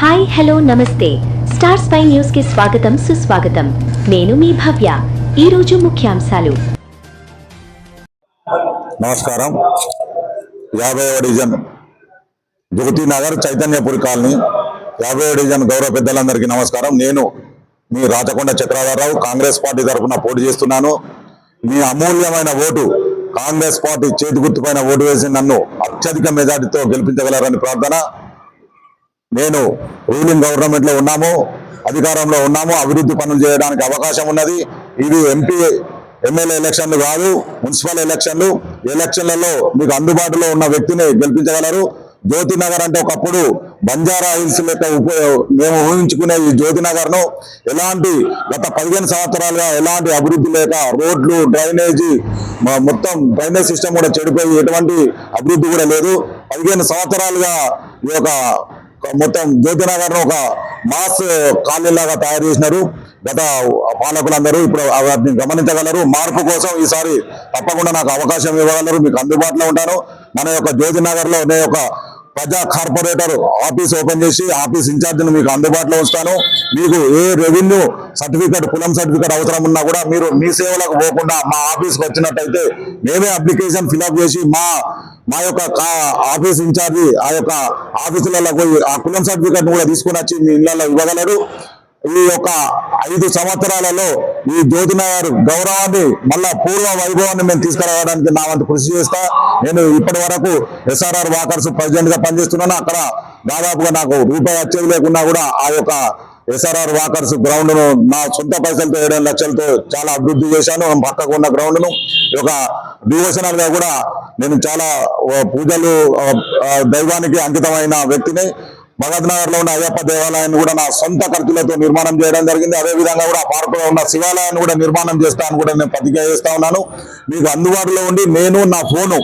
Hi hello నమస్తే. Star spy న్యూస్కి స్వాగతం సుస్వాగతం. నేను మీ భవ్య. ఈ రోజు ముఖ్యాంశాలు. నమస్కారం. యాభైవ డివిజన్ జగతి నగర్ చైతన్యపురి కాలనీ. యాభైవ డివిజన్ గౌరవ పెద్దలందరికీ నమస్కారం. నేను మీ రాచకొండ చక్రాధారరావు కాంగ్రెస్ పార్టీ తరఫున పోటీ చేస్తున్నాను. మీ అమూల్యమైన ఓటు కాంగ్రెస్ పార్టీ చేతి గుర్తుపైన ఓటు వేసి నన్ను అత్యధిక మెజార్టీతో గెలిపించగలరని ప్రార్థన. నేను రూలింగ్ గవర్నమెంట్లో ఉన్నాము అధికారంలో ఉన్నాము అభివృద్ధి పనులు చేయడానికి అవకాశం ఉన్నది. ఇది ఎంపీ ఎమ్మెల్యే ఎలక్షన్లు కాదు మున్సిపల్ ఎలక్షన్లు. ఎలక్షన్లలో మీకు అందుబాటులో ఉన్న వ్యక్తిని గెలిపించగలరు. జ్యోతి నగర్ అంటే ఒకప్పుడు బంజారా హిల్స్ లెక్క మేము ఊహించుకునే ఈ జ్యోతి నగర్ను ఎలాంటి గత పదిహేను సంవత్సరాలుగా ఎలాంటి అభివృద్ధి లేక రోడ్లు డ్రైనేజీ మొత్తం డ్రైనేజ్ సిస్టమ్ కూడా చెడిపోయి ఎటువంటి అభివృద్ధి కూడా లేదు. పదిహేను సంవత్సరాలుగా ఈ యొక్క మొత్తం జ్యోతినగర్ ఒక మాస్ కాలనీ లాగా తయారు చేసినారు. గత పాలకులందరూ ఇప్పుడు వాటిని గమనించగలరు. మార్పు కోసం ఈసారి తప్పకుండా నాకు అవకాశం ఇవ్వగలరు. మీకు అందుబాటులో ఉంటాను. మన యొక్క జ్యోతి నగర్లో నేను ఒక ప్రజా కార్పొరేటర్ ఆఫీస్ ఓపెన్ చేసి ఆఫీస్ ఇన్ఛార్జిని మీకు అందుబాటులో ఉంచుతాను. మీకు ఏ రెవెన్యూ సర్టిఫికేట్ కులం సర్టిఫికేట్ అవసరం ఉన్నా కూడా మీరు మీ సేవలకు పోకుండా మా ఆఫీస్కి వచ్చినట్టయితే మేమే అప్లికేషన్ ఫిలప్ చేసి మా మా యొక్క కా- ఆఫీస్ ఇన్ఛార్జి ఆ యొక్క ఆఫీసులలో పోయి ఆ కులం సర్టిఫికేట్ కూడా తీసుకుని వచ్చి మీ ఇళ్ళలో ఇవ్వగలరు. ఈ యొక్క ఐదు సంవత్సరాలలో ఈ జ్యోతినగర్ గౌరవాన్ని మళ్ళా పూర్వ వైభవాన్ని మేము తీసుకురావడానికి నా వంతు కృషి చేస్తా. నేను ఇప్పటి వరకు ఎస్ఆర్ఆర్ వాకర్స్ ప్రెసిడెంట్గా పనిచేస్తున్నాను. అక్కడ దాదాపుగా నాకు రూపాయి వచ్చేది లేకున్నా కూడా ఆ యొక్క ఎస్ఆర్ఆర్ వాకర్స్ గ్రౌండ్ను నా సొంత పైసలతో ఏడు లక్షలతో చాలా అభివృద్ధి చేశాను. పక్కకు ఉన్న గ్రౌండ్ను ఒక డివోషనల్గా కూడా నేను చాలా పూజలు దైవానికి అంకితమైన వ్యక్తిని భగత్ నగర్లో ఉన్న అయ్యప్ప దేవాలయాన్ని కూడా నా సొంత ఖర్చులతో నిర్మాణం చేయడం జరిగింది. అదే విధంగా కూడా పార్క్లో ఉన్న శివాలయాన్ని కూడా నిర్మాణం చేస్తాను కూడా నేను ప్రతిజ్ఞ చేస్తా ఉన్నాను. మీకు అందుబాటులో ఉండి నేను నా ఫోను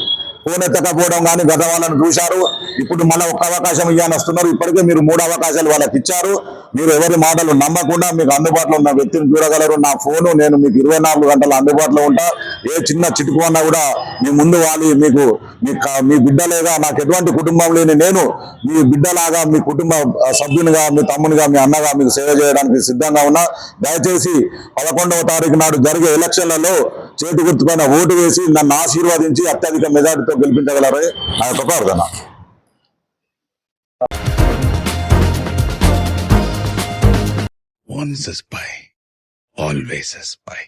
ఫోన్ ఎత్తకపోవడం కానీ గత వాళ్ళని చూశారు. ఇప్పుడు మళ్ళీ ఒక్క అవకాశం ఇవ్వని వస్తున్నారు. ఇప్పటికే మీరు మూడు అవకాశాలు వాళ్ళకి ఇచ్చారు. మీరు ఎవరి మాటలు నమ్మకుండా మీకు అందుబాటులో ఉన్న వ్యక్తిని చూడగలరు. నా ఫోను నేను మీకు ఇరవై నాలుగు గంటలు అందుబాటులో ఉంటా. ఏ చిన్న చిటుకు అన్నా కూడా మీ ముందు వాలి మీకు మీ మీ బిడ్డలేగా నాకు ఎటువంటి కుటుంబం లేని నేను మీ బిడ్డలాగా మీ కుటుంబ సభ్యునిగా మీ తమ్మునిగా మీ అన్నగా మీకు సేవ చేయడానికి సిద్ధంగా ఉన్నా. దయచేసి పదకొండవ తారీఖు నాడు జరిగే ఎలక్షన్లలో చేతి గుర్తుపైన ఓటు వేసి నన్ను ఆశీర్వదించి అత్యధిక మెజార్టీతో గెలిపించగలరని నా యొక్క ప్రార్థన Once a spy, always a spy.